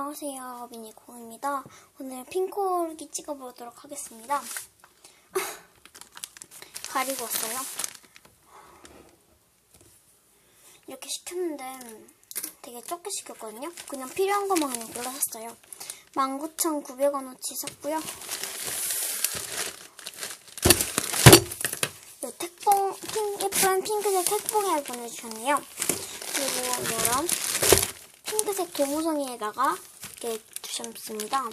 안녕하세요, 미니콩입니다. 오늘 핑크올기 찍어보도록 하겠습니다. 가리고 왔어요. 이렇게 시켰는데 되게 적게 시켰거든요. 그냥 필요한 것만 그냥 골라 샀어요. 19,900원어치 샀고요. 이 택봉, 핑, 예쁜 핑크색 택봉을 보내주셨네요. 그리고 이런 핑크색 도무송이에다가 이렇게 주셨습니다.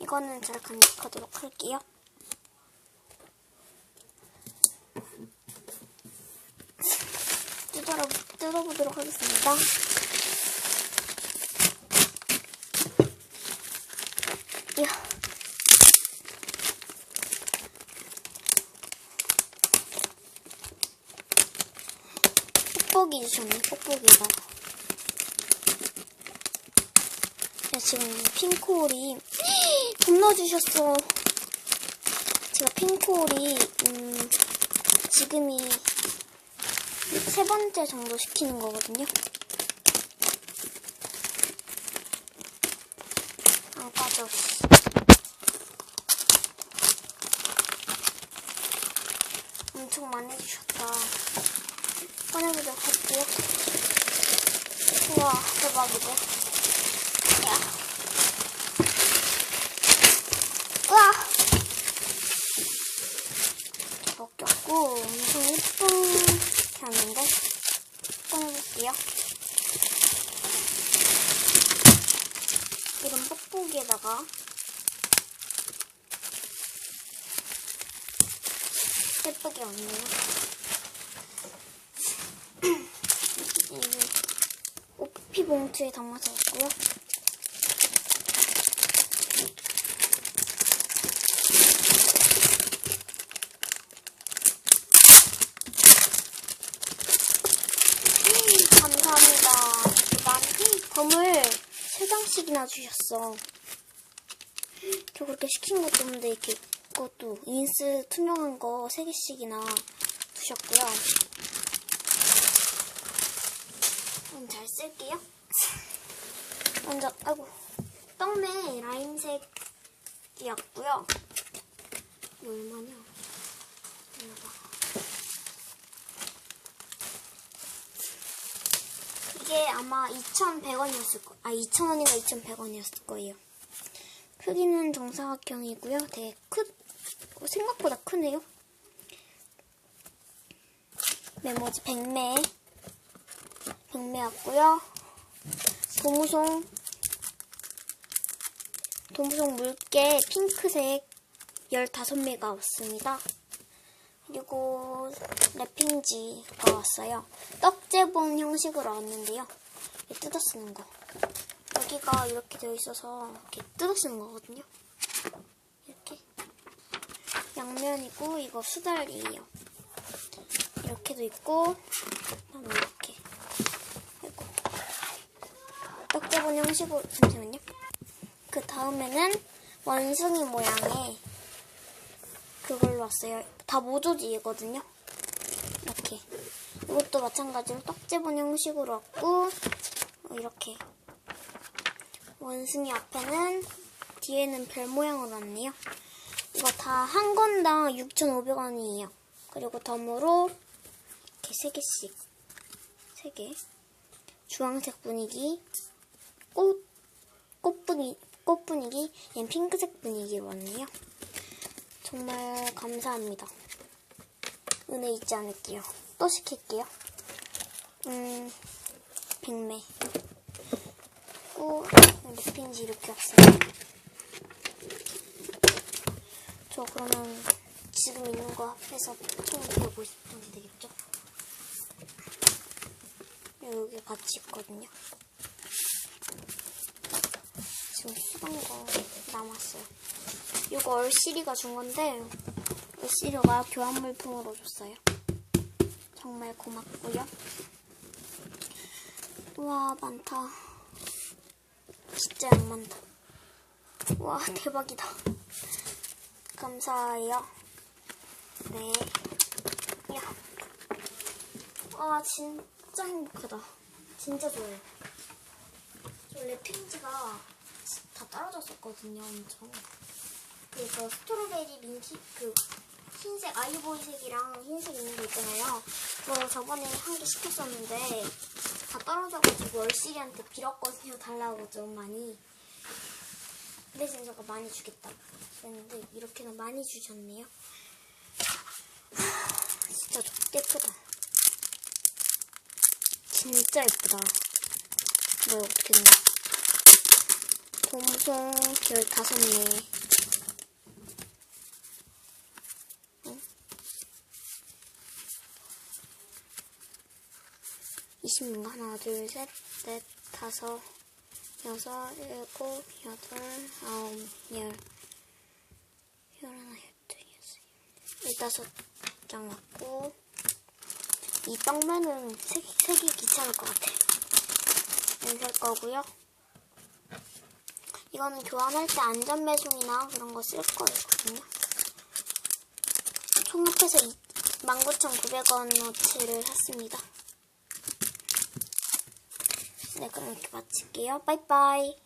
이거는 제가 간직하도록 할게요. 뜯어, 뜯어보도록 하겠습니다. 이야. 뽁뽁이 주셨네, 뽁뽁이에다가. 야, 지금 핑크홀이 돈 넣어주셨어. 제가 핑크홀이 음, 지금이 세 번째 정도 시키는 거거든요. 안 빠져. 씨. 엄청 많이 주셨다. 꺼내보도록 할게요. 우와, 대박이다. 야. 우와! 먹겼고, 엄청 이렇게 하는데, 꺼내볼게요. 이런 뽁뽁이에다가, 예쁘게 왔네요. 이게 오피 봉투에 담아서 왔고요. 음, 감사합니다. 난 범을 세 장씩이나 주셨어. 저 그렇게 시킨 것도 없는데 이렇게 그것도 인스 투명한 거 세 개씩이나 주셨고요. 그럼 잘 쓸게요. 먼저, 아이고, 떡네 라임색이었고요. 얼마냐? 이게 아마 2,100원이었을 거, 아, 2,000원인가 2,100원이었을 거예요. 크기는 정사각형이고요. 되게 크, 어, 생각보다 크네요. 메모지 100매. 백매 왔고요. 도무송 도무송 물개 핑크색 15매가 왔습니다. 그리고 랩핑지가 왔어요. 떡제본 형식으로 왔는데요. 뜯어 쓰는 거. 여기가 이렇게 되어 있어서 이렇게 뜯어 쓰는 거거든요. 이렇게. 양면이고 이거 수달이에요. 이렇게도 있고 그다음에 이렇게. 아이고. 떡제본 형식으로 잠시만요. 그 다음에는 원숭이 모양의 그걸로 왔어요. 다 모조지거든요. 이렇게. 이것도 마찬가지로 떡제본 형식으로 왔고 어, 이렇게 원숭이 앞에는 뒤에는 별 모양으로 왔네요. 이거 다 한 건당 6,500원이에요. 그리고 덤으로 이렇게 세 개씩 세 개. 주황색 분위기, 꽃, 꽃 분위, 꽃 분위기, 얘 핑크색 분위기로 왔네요. 정말 감사합니다. 은혜 잊지 않을게요. 또 시킬게요. 음, 백매. 또, 립핀지 이렇게 왔어요. 저 그러면 지금 있는 거 합해서 총 150원 되겠죠? 여기 같이 있거든요. 수건 거 남았어요. 이거 얼씨리가 준 건데 얼씨리가 교환 물품으로 줬어요. 정말 고맙고요. 우와 많다. 진짜 양 많다. 와 대박이다. 감사해요. 네. 야. 아 진짜 행복하다. 진짜 좋아요. 종이가 다 떨어졌었거든요, 엄청. 그래서 스트로베리 민트, 그, 흰색, 아이보리색이랑 흰색 있는 거 있잖아요. 그거 저번에 한 개 시켰었는데, 다 떨어져가지고 얼씨리한테 빌었거든요, 달라고 좀 많이. 근데 진짜가 많이 주겠다. 그랬는데, 이렇게나 많이 주셨네요. 하, 진짜 좋게 예쁘다. 진짜 예쁘다. 뭐, 된다. 곰송 15매. 응? 20인가? 하나, 둘, 셋, 넷, 다섯, 여섯, 일곱, 여덟, 아홉, 열. 열하나, 열둘, 여섯, 열다섯 장 왔고, 이 떡면은 색, 색이 귀찮을 것 같아. 연살 거고요. 이거는 교환할 때 안전배송이나 그런 거 쓸 거거든요. 총 합해서 19,900원어치를 샀습니다. 네, 그럼 이렇게 마칠게요. 빠이빠이.